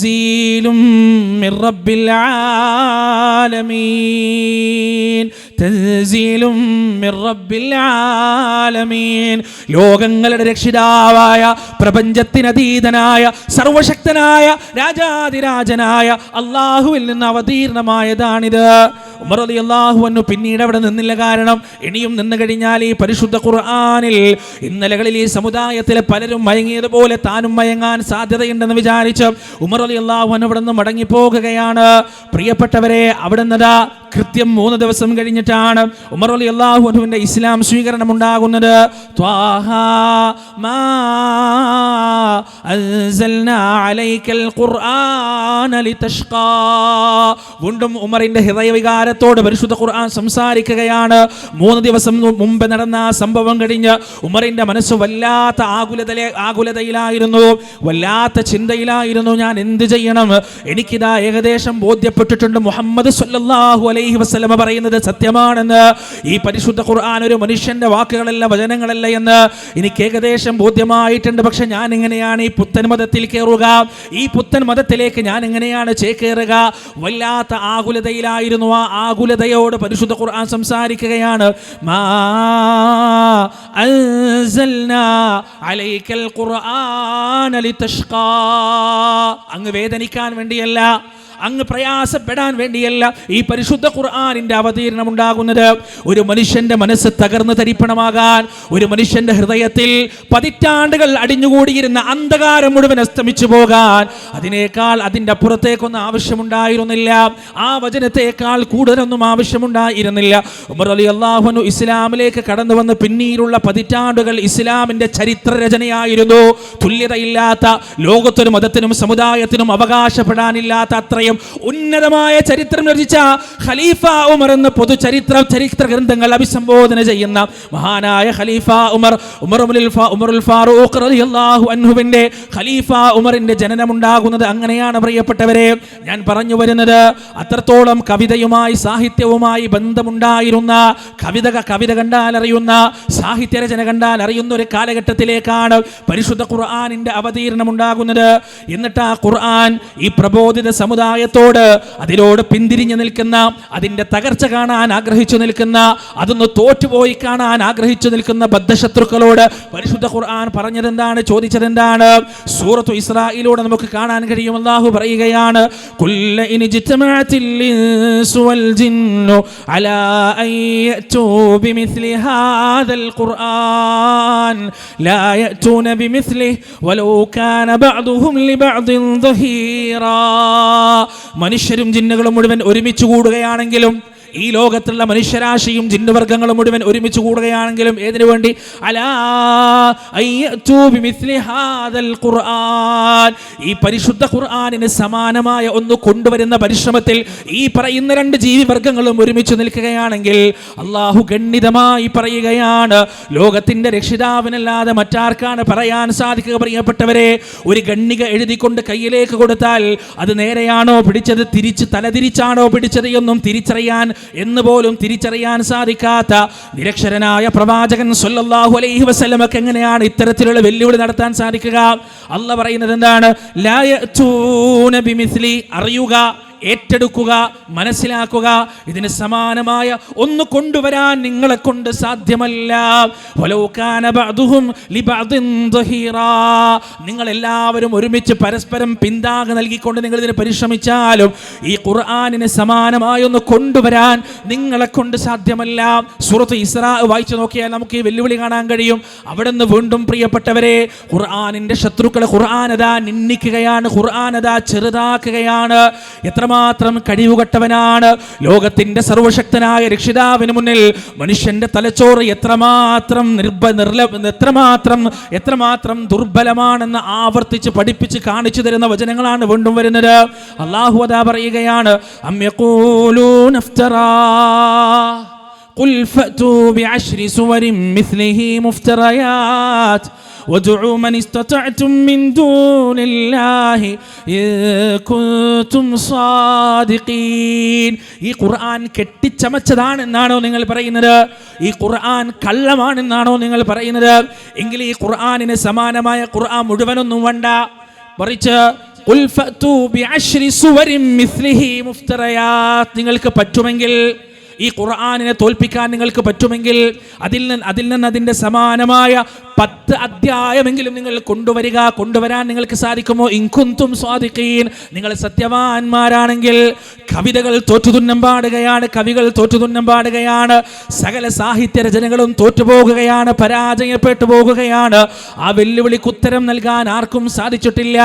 تنزيل من رب العالمين تنزيل من رب العالمين ലോകങ്ങളുടെ രക്ഷിതാവായ പ്രപഞ്ചത്തിനതീതനായ സർവശക്തനായ രാജാതിരാജനായ അള്ളാഹുവിൽ നിന്ന് അവതീർണമായതാണിത് ഉമർ അലി അള്ളാഹു പിന്നീട് അവിടെ നിന്നില്ല കാരണം ഇനിയും നിന്ന് കഴിഞ്ഞാൽ ഈ പരിശുദ്ധ ഖുർആാനിൽ ഇന്നലകളിൽ ഈ സമുദായത്തിലെ പലരും മയങ്ങിയതുപോലെ താനും മയങ്ങാൻ സാധ്യതയുണ്ടെന്ന് വിചാരിച്ച് ഉമർ അലി അള്ളാഹു അവിടെ നിന്ന് മടങ്ങിപ്പോകുകയാണ്. പ്രിയപ്പെട്ടവരെ അവിടെ നിന്നതാ കൃത്യം മൂന്ന് ദിവസം കഴിഞ്ഞിട്ടാണ് ഉമർ അലി അള്ളാഹുവിന്റെ ഇസ്ലാം സ്വീകരണം ഉണ്ടാകുന്നത് വീണ്ടും ഉമറിന്റെ ഹൃദയവികാരത്തോട് പരിശുദ്ധ ഖുർആൻ സംസാരിക്കുകയാണ്. മൂന്ന് ദിവസം മുമ്പ് നടന്ന സംഭവം കഴിഞ്ഞ് ഉമറിന്റെ മനസ്സ് വല്ലാത്ത ആകുലതയിലെ ആകുലതയിലായിരുന്നു. വല്ലാത്ത ചിന്തയിലായിരുന്നു. ഞാൻ എന്ത് ചെയ്യണം? എനിക്കിതാ ഏകദേശം ബോധ്യപ്പെട്ടിട്ടുണ്ട് മുഹമ്മദ് സല്ലല്ലാഹു അലൈഹി വസ്ലമ പറയുന്നത് സത്യമാണെന്ന്. ഈ പരിശുദ്ധ ഖുർആൻ ഒരു മനുഷ്യന്റെ വാക്കുകളല്ല വചനങ്ങളല്ല എന്ന് എനിക്ക് ഏകദേശം ബോധ്യമായിട്ടുണ്ട്. പക്ഷെ ഞാൻ എങ്ങനെയാണ് ഈ പുത്തൻ മതത്തിൽ കയറുക. ഈ പുത്തൻ മതത്തിലേക്ക് ഞാൻ എങ്ങനെയാണ് ചേക്കേറുക. വല്ലാത്ത ആകുലതയിലായിരുന്നു. ആ ആകുലതയോട് പരിശുദ്ധ ഖുർആൻ സംസാരിക്കുകയാണ്. മാ അൻസൽനാ അലൈക്കൽ അങ്ങ് വേദനിക്കാൻ വേണ്ടിയല്ല. അങ്ങ് പ്രയാസപ്പെടാൻ വേണ്ടിയല്ല ഈ പരിശുദ്ധ ഖുർആാനിന്റെ അവതീർണം ഉണ്ടാകുന്നത്. ഒരു മനുഷ്യന്റെ മനസ്സ് തകർന്നു തരിപ്പണമാകാൻ ഒരു മനുഷ്യന്റെ ഹൃദയത്തിൽ പതിറ്റാണ്ടുകൾ അടിഞ്ഞുകൂടിയിരുന്ന അന്ധകാരം മുഴുവൻ അസ്തമിച്ചു പോകാൻ അതിനേക്കാൾ അതിന്റെ അപ്പുറത്തേക്കൊന്നും ആവശ്യമുണ്ടായിരുന്നില്ല. ആ വചനത്തേക്കാൾ കൂടുതലൊന്നും ആവശ്യമുണ്ടായിരുന്നില്ല. ഉമർ അലി അള്ളാഹുനു ഇസ്ലാമിലേക്ക് കടന്നു വന്ന് പിന്നീടുള്ള പതിറ്റാണ്ടുകൾ ഇസ്ലാമിന്റെ ചരിത്ര രചനയായിരുന്നു. തുല്യതയില്ലാത്ത ലോകത്തൊരു മതത്തിനും സമുദായത്തിനും അവകാശപ്പെടാനില്ലാത്ത അത്രയും ഉന്നതമായ ചരിത്രം രചിച്ച ഖലീഫ ഉമർ എന്ന പൊതു ചരിത്ര ചരിത്ര ഗ്രന്ഥങ്ങൾ അഭിസംബോധന ചെയ്യുന്ന മഹാനായ ഖലീഫ ഉമർ. ഉമർ ഉമറുൽ ഫാറൂഖ് റളിയല്ലാഹു അൻഹുവിന്റെ ഖലീഫ ഉമറിന്റെ ജനനമുണ്ടാകുന്നത് അങ്ങനെയാണ് പ്രിയപ്പെട്ടവരെ. ഞാൻ പറഞ്ഞു വരുന്നത് അത്രത്തോളം കവിതയുമായി സാഹിത്യവുമായി ബന്ധമുണ്ടായിരുന്ന കവിത കവിത കണ്ടാൽ അറിയുന്ന സാഹിത്യരചന കണ്ടാൽ അറിയുന്ന ഒരു കാലഘട്ടത്തിലേക്കാണ് പരിശുദ്ധ ഖുർആാനിന്റെ അവതീർണം ഉണ്ടാകുന്നത് എന്നിട്ട് ആ ഖുർആൻ ഈ പ്രബോധിത സമുദായത്തോട് അതിനോട് പിന്തിരിഞ്ഞു നിൽക്കുന്ന അതിന്റെ തകർച്ച കാണാൻ ആഗ്രഹിച്ചു നിൽക്കുന്ന അതൊന്ന് തോറ്റുപോയി കാണാൻ ആഗ്രഹിച്ചു നിൽക്കുന്ന ബദ്ധശത്രുക്കളോട് പരിശുദ്ധ ഖുർആൻ പറഞ്ഞതെന്താണ് ചോദിച്ചതെന്താണ്? ചോദിച്ചത് സൂറത്തു ഇസ്രായിലൂടെ നമുക്ക് കാണാൻ കഴിയും. അള്ളാഹു പറയുകയാണ് മനുഷ്യരും ജിന്നുകളും മുഴുവൻ ഒരുമിച്ച് കൂടുകയാണെങ്കിലും ഈ ലോകത്തുള്ള മനുഷ്യരാശിയും ജിന്നുവർഗങ്ങളും മുഴുവൻ ഒരുമിച്ച് കൂടുകയാണെങ്കിലും ഏതിനു വേണ്ടി? ഖുർആൻ. ഈ പരിശുദ്ധ ഖുർആാനിന് സമാനമായ ഒന്ന് കൊണ്ടുവരുന്ന പരിശ്രമത്തിൽ ഈ പറയുന്ന രണ്ട് ജീവിവർഗങ്ങളും ഒരുമിച്ച് നിൽക്കുകയാണെങ്കിൽ അള്ളാഹു ഗണ്ണിതമായി പറയുകയാണ് ലോകത്തിന്റെ രക്ഷിതാവിനല്ലാതെ മറ്റാർക്കാണ് പറയാൻ സാധിക്കുക പ്രിയപ്പെട്ടവരെ? ഒരു ഗണ്ണിക എഴുതിക്കൊണ്ട് കയ്യിലേക്ക് കൊടുത്താൽ അത് നേരെയാണോ പിടിച്ചത്? തിരിച്ച് തലതിരിച്ചാണോ പിടിച്ചത്? എന്നും തിരിച്ചറിയാൻ എന്ന് പോലും തിരിച്ചറിയാൻ സാധിക്കാത്ത നിരക്ഷരനായ പ്രവാചകൻ സൊല്ലാഹു അലൈഹി വസ്ലമൊക്കെ എങ്ങനെയാണ് ഇത്തരത്തിലുള്ള വെല്ലുവിളി നടത്താൻ സാധിക്കുക? അല്ല പറയുന്നത് എന്താണ്? അറിയുക ഏറ്റെടുക്കുക മനസ്സിലാക്കുക ഇതിന് സമാനമായ ഒന്ന് കൊണ്ടുവരാൻ നിങ്ങളെ കൊണ്ട് സാധ്യമല്ല. നിങ്ങൾ എല്ലാവരും ഒരുമിച്ച് പരസ്പരം പിന്താക നൽകിക്കൊണ്ട് നിങ്ങൾ ഇതിന് പരിശ്രമിച്ചാലും ഈ ഖുർആാനിന് സമാനമായ ഒന്ന് കൊണ്ടുവരാൻ നിങ്ങളെ കൊണ്ട് സാധ്യമല്ല. സുഹൃത്ത് ഇസ്രാ വായിച്ചു നോക്കിയാൽ നമുക്ക് ഈ വെല്ലുവിളി കാണാൻ കഴിയും. അവിടെ നിന്ന് വീണ്ടും പ്രിയപ്പെട്ടവരെ ഖുർആനിന്റെ ശത്രുക്കളെ ഖുർആാനത നിന്നിക്കുകയാണ് ഖുർആാനത ചെറുതാക്കുകയാണ്. എത്രമാത്രം കഴിവുകെട്ടവനാണ് ലോകത്തിന്റെ സർവശക്തനായ രക്ഷിതാവിന് മുന്നിൽ മനുഷ്യന്റെ തലച്ചോറ് എത്രമാത്രം നിർഭ നിർല എത്രമാത്രം എത്രമാത്രം ദുർബലമാണെന്ന് ആവർത്തിച്ച് പഠിപ്പിച്ച് കാണിച്ചു തരുന്ന വചനങ്ങളാണ് വീണ്ടും വരുന്നത് അള്ളാഹു അതാ പറയുകയാണ് അം യഖൂലൂന ഇഫ്തറാ قل فأتوا بعشر سور مثله مفتريات وادعوا من استطعتم من دون الله إن كنتم صادقين ഈ ഖുർആൻ കെട്ടിച്ചമച്ചതാണെന്നാണോ നിങ്ങൾ പറയുന്നത് ഈ ഖുർആൻ കള്ളമാണെന്നാണോ നിങ്ങൾ പറയുന്നത് എങ്കിൽ ഈ ഖുർആനിന് സമാനമായ ഖുർആൻ മുഴുവനൊന്നും വേണ്ട മറിച്ച് "ഖുൽ ഫഅ്തൂ ബിഅശ്രി സുവരിൻ മിസ്ലിഹി മുഫ്തറയാത്ത്." നിങ്ങൾക്ക് പറ്റുമെങ്കിൽ ഈ ഖുർആാനിനെ തോൽപ്പിക്കാൻ നിങ്ങൾക്ക് പറ്റുമെങ്കിൽ അതിൽ നിന്ന് അതിൽ നിന്ന് അതിൻ്റെ സമാനമായ പത്ത് അധ്യായമെങ്കിലും നിങ്ങൾ കൊണ്ടുവരിക കൊണ്ടുവരാൻ നിങ്ങൾക്ക് സാധിക്കുമോ? ഇൻകുന്തും സ്വാധിക്കീൻ നിങ്ങൾ സത്യവാന്മാരാണെങ്കിൽ കവിതകൾ തോറ്റുതുന്നം പാടുകയാണ് കവികൾ തോറ്റുതുന്നം പാടുകയാണ് സകല സാഹിത്യ രചനകളും തോറ്റുപോകുകയാണ് പരാജയപ്പെട്ടു പോകുകയാണ്. ആ വെല്ലുവിളിക്ക് ഉത്തരം നൽകാൻ ആർക്കും സാധിച്ചിട്ടില്ല.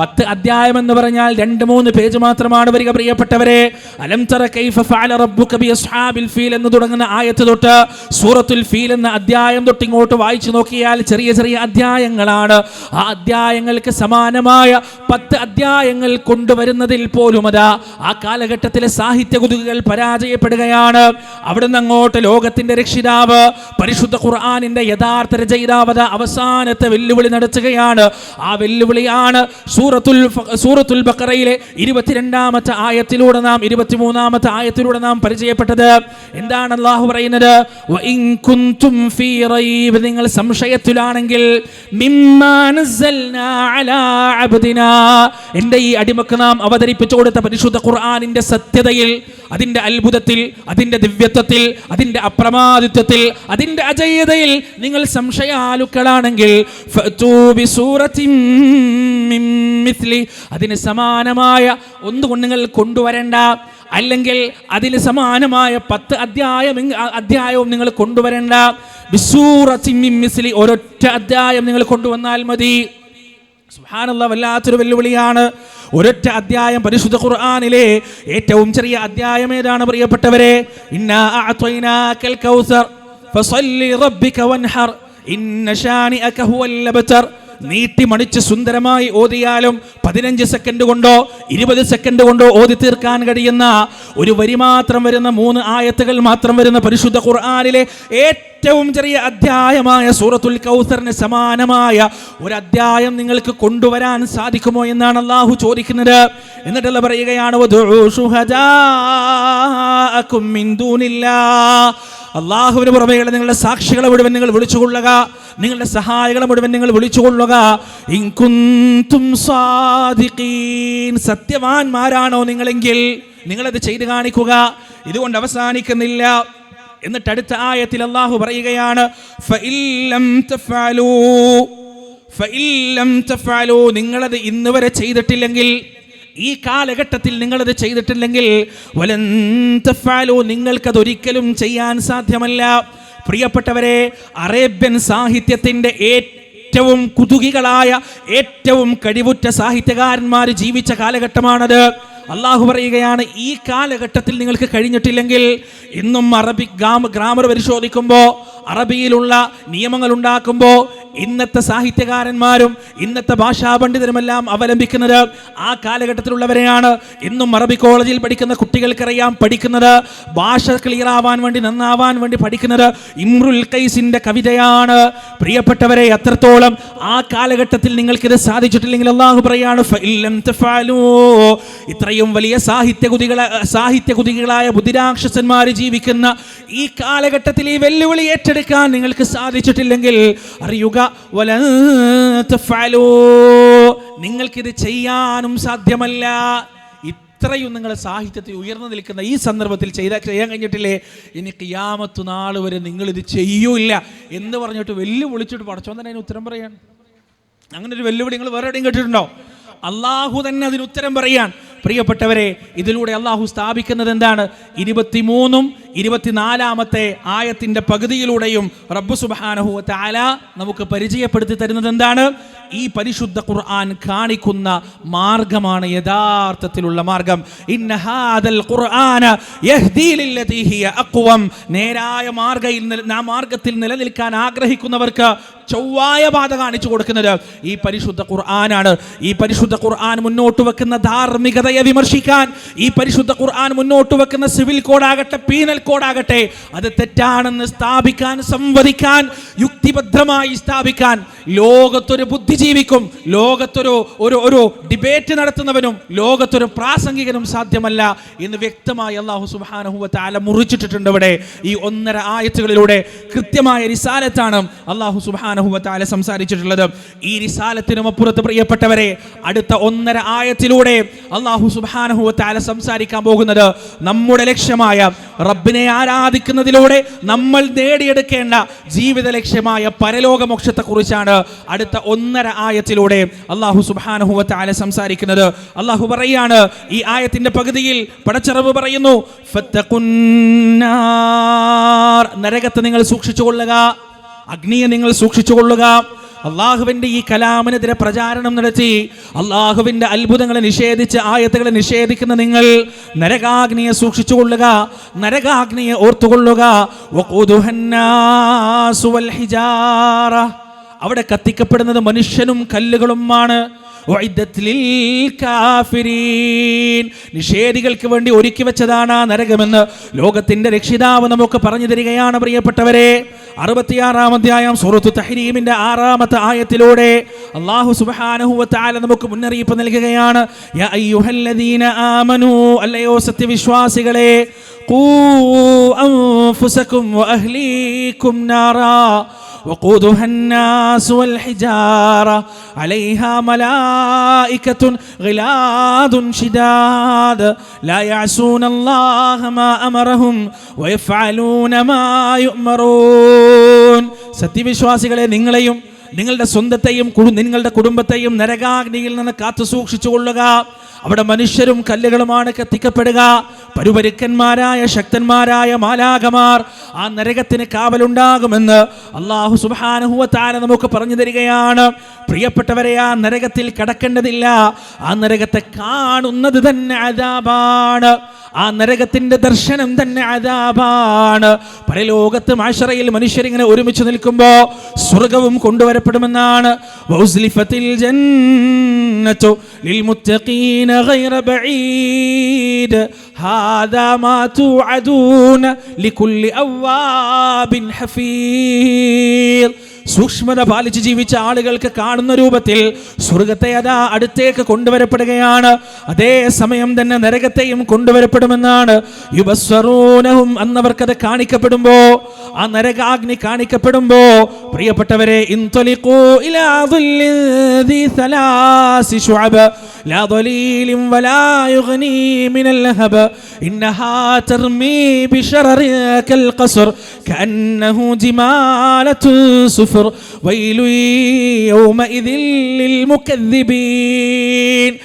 പത്ത് അധ്യായം എന്ന് പറഞ്ഞാൽ രണ്ട് മൂന്ന് പേജ് മാത്രമാണ് വരിക പ്രിയപ്പെട്ടവരെ. അലംതറ ഫഅല റബ്ബുക ഫീൽ എന്ന് തുടങ്ങുന്ന ആയത്ത് തൊട്ട് സൂറത്തുൽ ഫീൽ എന്ന അധ്യായം തൊട്ട് ഇങ്ങോട്ട് വായിച്ചു നോക്കിയാൽ ചെറിയ ചെറിയ അധ്യായങ്ങളാണ്. ആ അധ്യായങ്ങൾക്ക് സമാനമായ പത്ത് അധ്യായങ്ങൾ കൊണ്ടുവരുന്നതിൽ പോലും അതാ ആ കാലഘട്ടത്തിലെ സാഹിത്യ കുതുകുകൾ പരാജയപ്പെടുകയാണ്. അവിടുന്ന് അങ്ങോട്ട് ലോകത്തിന്റെ രക്ഷിതാവ് പരിശുദ്ധ ഖുർആാനിന്റെ യഥാർത്ഥ രചയിതാവത അവസാനത്തെ വെല്ലുവിളി നടത്തുകയാണ്. ആ വെല്ലുവിളിയാണ് സൂറത്തുൽ സൂറത്തുൽ ബക്കറയിലെ ഇരുപത്തിരണ്ടാമത്തെ ആയത്തിലൂടെ നാം ഇരുപത്തിമൂന്നാമത്തെ ആയത്തിലൂടെ നാം പരിചയപ്പെട്ടത്. എന്താണ് അള്ളാഹു പറയുന്നത്? നിങ്ങൾ സംശയത്തിലാണെങ്കിൽ മിമ്മാ എന്റെ ഈ അടിമക്ക് നാം അവതരിപ്പിച്ചു കൊടുത്ത പരിശുദ്ധ ഖുർആനിന്റെ സത്യതയിൽ അതിന്റെ അത്ഭുതത്തിൽ അതിന്റെ ദിവ്യത്വത്തിൽ അതിന്റെ അപ്രമാദിത്വത്തിൽ അതിന്റെ അജയ്യതയിൽ നിങ്ങൾ സംശയാലുക്കളാണെങ്കിൽ അതിന് സമാനമായ ഒന്നുകൊണ്ട് നിങ്ങൾ കൊണ്ടുവരേണ്ട. അല്ലെങ്കിൽ അതിന് സമാനമായ പത്ത് അധ്യായം അധ്യായവും നിങ്ങൾ കൊണ്ടുവരേണ്ട. ബിസൂറത്തിൻ മിൻ മിസ്ലി. ഒരൊറ്റ അധ്യായം നിങ്ങൾ കൊണ്ടുവന്നാൽ മതി. സുഹാനുള്ള വല്ലാത്തൊരു വെല്ലുവിളിയാണ്. ഒരൊറ്റ അധ്യായം പരിശുദ്ധ ഖുർആാനിലെ ഏറ്റവും ചെറിയ അധ്യായം ഏതാണ് പ്രിയപ്പെട്ടവരെ? ഇന്നാ അഅ്തൈനാക്കൽ കൗസർ ഫസല്ലി റബ്ബിക വൻഹർ ഇന്ന ശാനിഅക ഹുവൽ അബ്തർ നീട്ടി മണിച്ച് സുന്ദരമായി ഓതിയാലും പതിനഞ്ച് സെക്കൻഡ് കൊണ്ടോ ഇരുപത് സെക്കൻഡ് കൊണ്ടോ ഓതി തീർക്കാൻ കഴിയുന്ന ഒരു വരി മാത്രം വരുന്ന മൂന്ന് ആയത്തുകൾ മാത്രം വരുന്ന പരിശുദ്ധ ഖുർആാനിലെ ഏറ്റവും ചെറിയ അധ്യായമായ സൂറത്തുൽ കൗസറിന് സമാനമായ ഒരു അധ്യായം നിങ്ങൾക്ക് കൊണ്ടുവരാൻ സാധിക്കുമോ എന്നാണ് അള്ളാഹു ചോദിക്കുന്നത്. എന്നിട്ടല്ല പറയുകയാണ് "വദുഉ ശുഹദാഅക്കും അള്ളാഹുവിന് പുറമേയുള്ള നിങ്ങളുടെ സാക്ഷികളെ മുഴുവൻ നിങ്ങൾ വിളിച്ചുകൊള്ളുക. നിങ്ങളുടെ സഹായികളെ മുഴുവൻ നിങ്ങൾ വിളിച്ചുകൊള്ളുക. സത്യവാന്മാരാണോ നിങ്ങളെങ്കിൽ നിങ്ങളത് ചെയ്തു കാണിക്കുക. ഇതുകൊണ്ട് അവസാനിക്കുന്നില്ല. എന്നിട്ട് അടുത്ത ആയത്തിൽ അള്ളാഹു പറയുകയാണ്. നിങ്ങളത് ഇന്ന് വരെ ചെയ്തിട്ടില്ലെങ്കിൽ ഈ കാലഘട്ടത്തിൽ നിങ്ങളത് ചെയ്തിട്ടില്ലെങ്കിൽ വലൻ തഫ്അലൂ നിങ്ങൾക്കതൊരിക്കലും ചെയ്യാൻ സാധ്യമല്ല. പ്രിയപ്പെട്ടവരെ അറേബ്യൻ സാഹിത്യത്തിന്റെ ഏറ്റവും കുതുകികളായ ഏറ്റവും കഴിവുറ്റ സാഹിത്യകാരന്മാർ ജീവിച്ച കാലഘട്ടമാണത്. അള്ളാഹു പറയുകയാണ് ഈ കാലഘട്ടത്തിൽ നിങ്ങൾക്ക് കഴിഞ്ഞിട്ടില്ലെങ്കിൽ ഇന്നും അറബി ഗ്രാമർ പരിശോധിക്കുമ്പോൾ അറബിയിലുള്ള നിയമങ്ങൾ ഉണ്ടാക്കുമ്പോൾ ഇന്നത്തെ സാഹിത്യകാരന്മാരും ഇന്നത്തെ ഭാഷാ പണ്ഡിതരുമെല്ലാം അവലംബിക്കുന്നത് ആ കാലഘട്ടത്തിലുള്ളവരെയാണ്. ഇന്നും അറബി കോളേജിൽ പഠിക്കുന്ന കുട്ടികൾക്കറിയാം പഠിക്കുന്നത്. ഭാഷ ക്ലിയർ ആവാൻ വേണ്ടി നന്നാവാൻ വേണ്ടി പഠിക്കുന്നത് ഇമ്രുൽ കൈസിന്റെ കവിതയാണ്. പ്രിയപ്പെട്ടവരെ എത്രത്തോളം ആ കാലഘട്ടത്തിൽ നിങ്ങൾക്കിത് സാധിച്ചിട്ടില്ലെങ്കിൽ അള്ളാഹു പറയാണ് ഇത്രയും വലിയ സാഹിത്യ വലിയ സാഹിത്യ കുതികളായ ബുദ്ധിരാക്ഷസന്മാർ ജീവിക്കുന്ന ഈ കാലഘട്ടത്തിൽ ഈ വെല്ലുവിളി ഏറ്റെടുക്കാൻ നിങ്ങൾക്ക് സാധിച്ചിട്ടില്ലെങ്കിൽ അറിയുക. നിങ്ങൾക്കിത് ചെയ്യാനും സാധ്യമല്ല. ഇത്രയും നിങ്ങൾ സാഹിത്യത്തിൽ ഉയർന്നു നിൽക്കുന്ന ഈ സന്ദർഭത്തിൽ ചെയ്ത ചെയ്യാൻ കഴിഞ്ഞിട്ടില്ലേ? ഇനി കിയാമത്തു നാൾ വരെ നിങ്ങളിത് ചെയ്യൂല്ല എന്ന് പറഞ്ഞിട്ട് വെല്ലുവിളിച്ചിട്ട് പടച്ചോൻ തന്നെ അതിന് ഉത്തരം പറയാൻ അങ്ങനെ ഒരു വെല്ലുവിളി നിങ്ങൾ വേറെ എവിടെയും കേട്ടിട്ടുണ്ടോ? അള്ളാഹു തന്നെ അതിന് ഉത്തരം പറയാൻ പ്രിയപ്പെട്ടവരെ ഇതിലൂടെ അള്ളാഹു സ്ഥാപിക്കുന്നത് എന്താണ് ഇരുപത്തിമൂന്നും ഇരുപത്തിനാലാമത്തെ ആയത്തിന്റെ പകുതിയിലൂടെയും റബ്ബു സുബാനഹു താല നമുക്ക് പരിചയപ്പെടുത്തി തരുന്നത് എന്താണ് ഈ പരിശുദ്ധ ഖുർആൻ കാണിക്കുന്ന മാർഗമാണ് യഥാർത്ഥത്തിലുള്ള മാർഗം. നേരായ മാർഗയിൽ ആ മാർഗത്തിൽ നിലനിൽക്കാൻ ആഗ്രഹിക്കുന്നവർക്ക് ചൊവ്വായ പാത കാണിച്ചു കൊടുക്കുന്നത് ഈ പരിശുദ്ധ ഖുർആനാണ്. ഈ പരിശുദ്ധ ഖുർആൻ മുന്നോട്ട് വെക്കുന്ന ധാർമ്മികത ജനതയെ വിമർശിക്കാൻ ഈ പരിശുദ്ധ ഖുർആൻ മുന്നോട്ട് വെക്കുന്ന സിവിൽ കോഡാകട്ടെ പീനൽ കോഡാകട്ടെ അത് തെറ്റാണെന്ന് സ്ഥാപിക്കാൻ സംവദിക്കാൻ യുക്തിഭദ്രമായി സ്ഥാപിക്കാൻ ലോകത്തൊരു ബുദ്ധിജീവിക്കും ലോകത്തൊരു ഒരു ഒരു ഡിബേറ്റ് നടത്തുന്നവനും ലോകത്തൊരു പ്രാസംഗികനും സാധ്യമല്ല എന്ന് വ്യക്തമായി അള്ളാഹു സുബാനഹുവ താല മുറിച്ചിട്ടിട്ടുണ്ട് ഇവിടെ. ഈ ഒന്നര ആയത്തുകളിലൂടെ കൃത്യമായ റിസാലത്താണ് അള്ളാഹു സുബാനഹുവ താല സംസാരിച്ചിട്ടുള്ളത്. ഈ റിസാലത്തിനും അപ്പുറത്ത് പ്രിയപ്പെട്ടവരെ അടുത്ത ഒന്നര ആയത്തിലൂടെ അള്ളാഹു സുബാനഹുവ താല സംസാരിക്കാൻ പോകുന്നത് നമ്മുടെ ലക്ഷ്യമായ റബ്ബിനെ ആരാധിക്കുന്നതിലൂടെ നമ്മൾ നേടിയെടുക്കേണ്ട ജീവിത ലക്ഷ്യമായ പരലോകമോക്ഷത്തെ കുറിച്ചാണ് അടുത്ത ഒന്നര ആയത്തിലൂടെ അള്ളാഹു സുബാനഹുവത്താല സംസാരിക്കുന്നത് അള്ളാഹു പറയാണ് ഈ ആയത്തിന്റെ പകുതിയിൽ പടച്ചറവ് പറയുന്നു. നരകത്തെ നിങ്ങൾ സൂക്ഷിച്ചു കൊള്ളുക അഗ്നിയെ നിങ്ങൾ സൂക്ഷിച്ചു കൊള്ളുക അള്ളാഹുവിന്റെ ഈ കലാമിനെതിരെ പ്രചാരണം നടത്തി അള്ളാഹുവിന്റെ അത്ഭുതങ്ങളെ നിഷേധിച്ച് ആയത്തുകളെ നിഷേധിക്കുന്ന നിങ്ങൾ നരകാഗ്നിയെ സൂക്ഷിച്ചു കൊള്ളുക നരകാഗ്നിയെ ഓർത്തുകൊള്ളുക അവിടെ കത്തിക്കപ്പെടുന്നത് മനുഷ്യനും കല്ലുകളുമാണ്. നിഷേധികൾക്ക് വേണ്ടി ഒരുക്കി വെച്ചതാണ് ആ നരകമെന്ന് ലോകത്തിന്റെ രക്ഷിതാവ് നമുക്ക് പറഞ്ഞു തരികയാണ് പ്രിയപ്പെട്ടവരെ. അറുപത്തിയാറാം അധ്യായം സൂറത്തു തഹരീമിന്റെ ആറാമത്തെ ആയത്തിലൂടെ അള്ളാഹു തആല നമുക്ക് മുന്നറിയിപ്പ് നൽകുകയാണ്. അല്ലയോ സത്യവിശ്വാസികളെ അൻഫുസകും നാറാ. وقودها الناس والحجارة عليها ملائكة غلاد شداد لا يعصون الله ما أمرهم ويفعلون ما يؤمرون സത്യവിശ്വാസികളെ നിങ്ങളെയും നിങ്ങളുടെ സ്വന്തത്തെയും കുടു- നിങ്ങളുടെ കുടുംബത്തെയും നരകാഗ്നിയിൽ നിന്ന് കാത്തു സൂക്ഷിച്ചു കൊള്ളുക അവിടെ മനുഷ്യരും കല്ലുകളുമാണ് കത്തിക്കപ്പെടുക. പരുപരുക്കന്മാരായ ശക്തന്മാരായ മാലാകമാർ ആ നരകത്തിന് കാവലുണ്ടാകുമെന്ന് അള്ളാഹു സുബാനുഹുവത്താല നമുക്ക് പറഞ്ഞു തരികയാണ്. പ്രിയപ്പെട്ടവരെ ആ നരകത്തിൽ കടക്കേണ്ടതില്ല. ആ നരകത്തെ കാണുന്നത് തന്നെ അതാപാണ് ആ നരകത്തിന്റെ ദർശനം തന്നെ അതാപാണ് പരലോകത്ത് മാഷറയിൽ മനുഷ്യരിങ്ങനെ ഒരുമിച്ച് നിൽക്കുമ്പോ സ്വർഗവും കൊണ്ടുവരപ്പെടുമെന്നാണ്. വൗസ്ലിഫത്തിൽ الجنة للمتقين غير بعيد. هذا ما توعدون لكل أواب حفيظ. സൂക്ഷ്മത പാലിച്ച് ജീവിച്ച ആളുകൾക്ക് കാണുന്ന രൂപത്തിൽ സ്വർഗത്തെ അതാ അടുത്തേക്ക് കൊണ്ടുവരപ്പെടുകയാണ് അതേ സമയം തന്നെ നരകത്തെയും കൊണ്ടുവരപ്പെടുമെന്നാണ് യുവസ്വറൂനവും അന്നവർക്കത് കാണിക്കപ്പെടുമ്പോ ആ നരകാഗ്നി കാണിക്കപ്പെടുമ്പോ പ്രിയപ്പെട്ടവരെ ഇൻതൊലിക്കൂ ഇലാ ظل ذي ثلاث شعب لا ظليل ولا يغني من اللهب إنها ترمي بشرر كالقصر كأنه جمالة صفر ويل يومئذ للمكذبين.